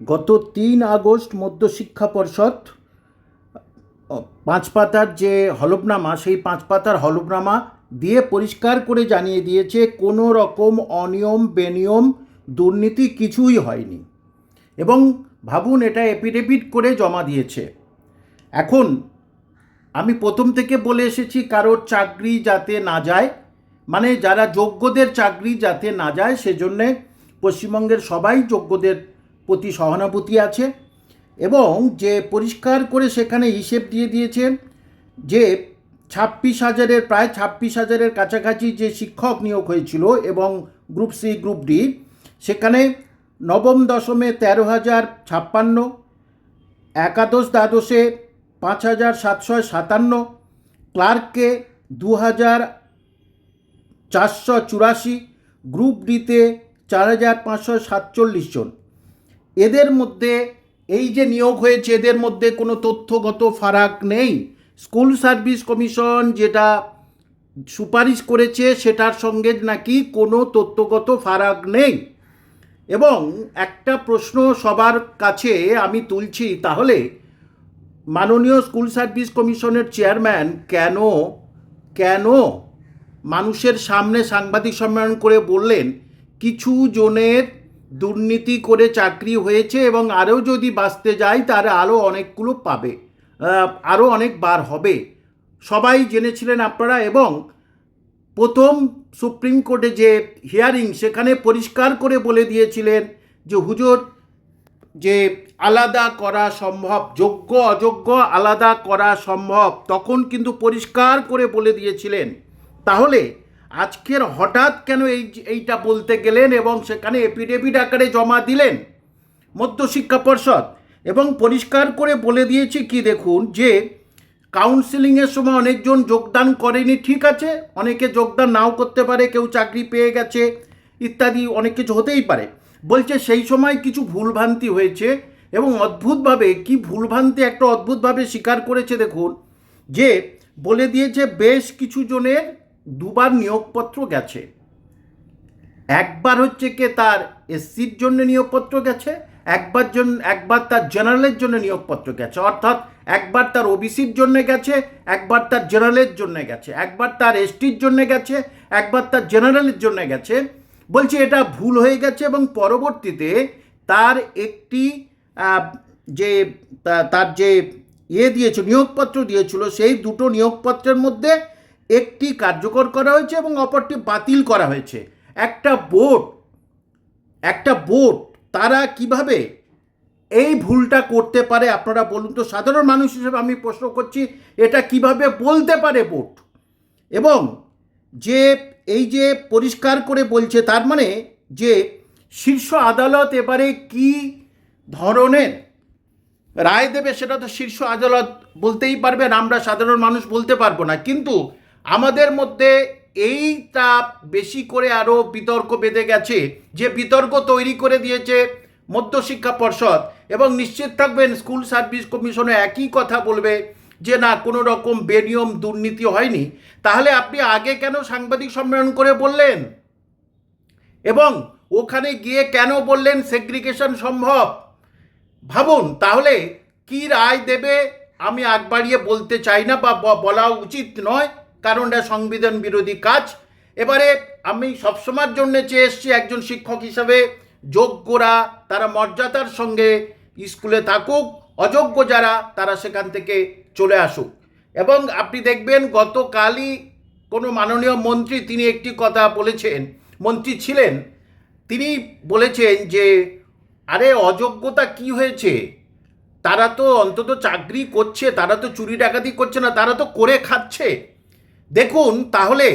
গত তিন আগস্ট মধ্যশিক্ষা পর্ষদ পাঁচ পাতার যে হলফনামা, সেই পাঁচ পাতার হলফনামা দিয়ে পরিষ্কার করে জানিয়ে দিয়েছে, কোনো রকম অনিয়ম, বেনিয়ম, দুর্নীতি কিছুই হয়নি। এবং ভাবুন, এটা এপিডেভিট করে জমা দিয়েছে। এখন আমি প্রথম থেকে বলে এসেছি, কারোর চাকরি যাতে না যায় মানে যারা যোগ্যদের চাকরি যাতে না যায়, সেজন্যে পশ্চিমবঙ্গের সবাই যোগ্যদের প্রতি সহানুভূতি আছে এবং যে পরিষ্কার করে সেখানে হিসেব দিয়ে দিয়েছেন যে ছাব্বিশ হাজারের, প্রায় ছাব্বিশ হাজারের কাছাকাছি যে শিক্ষক নিয়োগ হয়েছিল এবং গ্রুপ সি, গ্রুপ ডি, সেখানে নবম দশমে তেরো হাজার ছাপ্পান্ন, একাদশ দ্বাদশে পাঁচ হাজার সাতশো সাতান্ন, ক্লার্ককে দু হাজার চারশো চুরাশি, গ্রুপ ডিতে চার হাজার পাঁচশো সাতচল্লিশ জন। এদের মধ্যে, এই যে নিয়োগ হয়েছে, এদের মধ্যে কোনো তথ্যগত ফারাক নেই। স্কুল সার্ভিস কমিশন যেটা সুপারিশ করেছে, সেটার সঙ্গে নাকি কোনো তথ্যগত ফারাক নেই। এবং একটা প্রশ্ন সবার কাছে আমি তুলছি, তাহলে মাননীয় স্কুল সার্ভিস কমিশনের চেয়ারম্যান কেন কেন মানুষের সামনে সাংবাদিক সম্মেলন করে বললেন, কিছু জনের দুর্নীতি করে চাকরি হয়েছে এবং আরও যদি বাঁচতে যায়, তার আরও অনেকগুলো পাবে। আরও অনেক বার হবে। সবাই জেনেছিলেন আপনারা এবং প্রথম সুপ্রিম কোর্টে যে হিয়ারিং, সেখানে পরিষ্কার করে বলে দিয়েছিলেন যে, হুজুর, যে আলাদা করা সম্ভব, যোগ্য, অযোগ্য আলাদা করা সম্ভব, তখন কিন্তু পরিষ্কার করে বলে দিয়েছিলেন। তাহলে আজকের হঠাৎ কেন এই এইটা বলতে গেলেন এবং সেখানে এপিডেভিট আকারে জমা দিলেন মধ্যশিক্ষা পর্ষদ। এবং পরিষ্কার করে বলে দিয়েছি কি দেখুন, যে কাউন্সিলিংয়ের সময় অনেকজন যোগদান করেনি, ঠিক আছে? অনেকে যোগদান নাও করতে পারে, কেউ চাকরি পেয়ে গেছে, ইত্যাদি অনেক কিছু হতেই পারে। বলছে সেই সময় কিছু ভুলভ্রান্তি হয়েছে এবং অদ্ভুতভাবে, কি ভুলভ্রান্তি একটা অদ্ভুতভাবে স্বীকার করেছে দেখুন, যে বলে দিয়েছে বেশ কিছু জনের দুবার নিয়োগপত্র গেছে। একবার হচ্ছে কে তার এসসির জন্য নিয়োগপত্র গেছে, একবার জন, একবার তার জেনারেলের জন্য নিয়োগপত্র গেছে। অর্থাৎ একবার তার ওবিসির জন্য গেছে, একবার তার জেনারেলের জন্য গেছে, একবার তার এসটির জন্য গেছে, একবার তার জেনারেলের জন্য গেছে। বলছে এটা ভুল হয়ে গেছে এবং পরবর্তীতে তার একটি যে তার যে ইয়ে দিয়েছিল নিয়োগপত্র দিয়েছিল, সেই দুটো নিয়োগপত্রের মধ্যে একটি কার্যকর করা হয়েছে এবং অপরটি বাতিল করা হয়েছে। একটা বোর্ড একটা বোর্ড, তারা কীভাবে এই ভুলটা করতে পারে আপনারা বলুন তো? সাধারণ মানুষ হিসেবে আমি প্রশ্ন করছি, এটা কীভাবে বলতে পারে বোর্ড? এবং যে, এই যে পরিষ্কার করে বলছে, তার মানে যে শীর্ষ আদালত এবারে কি ধরনের রায় দেবে সেটা তো শীর্ষ আদালত বলতেই পারবেন, আমরা সাধারণ মানুষ বলতে পারব না। কিন্তু আমাদের মধ্যে এইটা বেশি করে আরও বিতর্ক বেঁধে গেছে, যে বিতর্ক তৈরি করে দিয়েছে মধ্যশিক্ষা পর্ষদ এবং নিশ্চিত থাকবেন স্কুল সার্ভিস কমিশনে একই কথা বলবে যে না, কোনো রকম বেনিয়ম দুর্নীতি হয়নি। তাহলে আপনি আগে কেন সাংবাদিক সম্মেলন করে বললেন? এবং ওখানে গিয়ে কেন বললেন সেগ্রিগেশন সম্ভব? ভাবুন, তাহলে কি রায় দেবে আমি আগ বাড়িয়ে বলতে চাই না ব- বলা উচিত নয়। কারণ এটা সংবিধান বিরোধী কাজ। এবারে আমি সবসময়ের জন্য চেয়ে এসছি একজন শিক্ষক হিসাবে, যোগ্যরা তারা মর্যাদার সঙ্গে স্কুলে থাকুক, অযোগ্য যারা তারা সেখান থেকে চলে আসুক। এবং আপনি দেখবেন গতকালই কোনো মাননীয় মন্ত্রী তিনি একটি কথা বলেছেন, মন্ত্রী ছিলেন। তিনি বলেছেন যে, আরে, অযোগ্যতা কি হয়েছে? তারা তো অন্তত চাকরি করছে, তারা তো চুরি ডাকাতি করছে না, তারা তো করে খাচ্ছে। দেখুন, তাহলে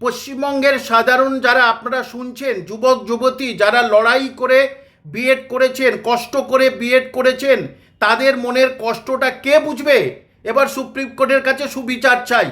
পশ্চিমবঙ্গের সাধারণ যারা আপনারা শুনছেন, যুবক, যুবতী যারা লড়াই করে বিএড করেছেন, কষ্ট করে বিএড করেছেন, তাদের মনের কষ্টটা কে বুঝবে? এবার সুপ্রিম কোর্টের কাছে সুবিচার চাই।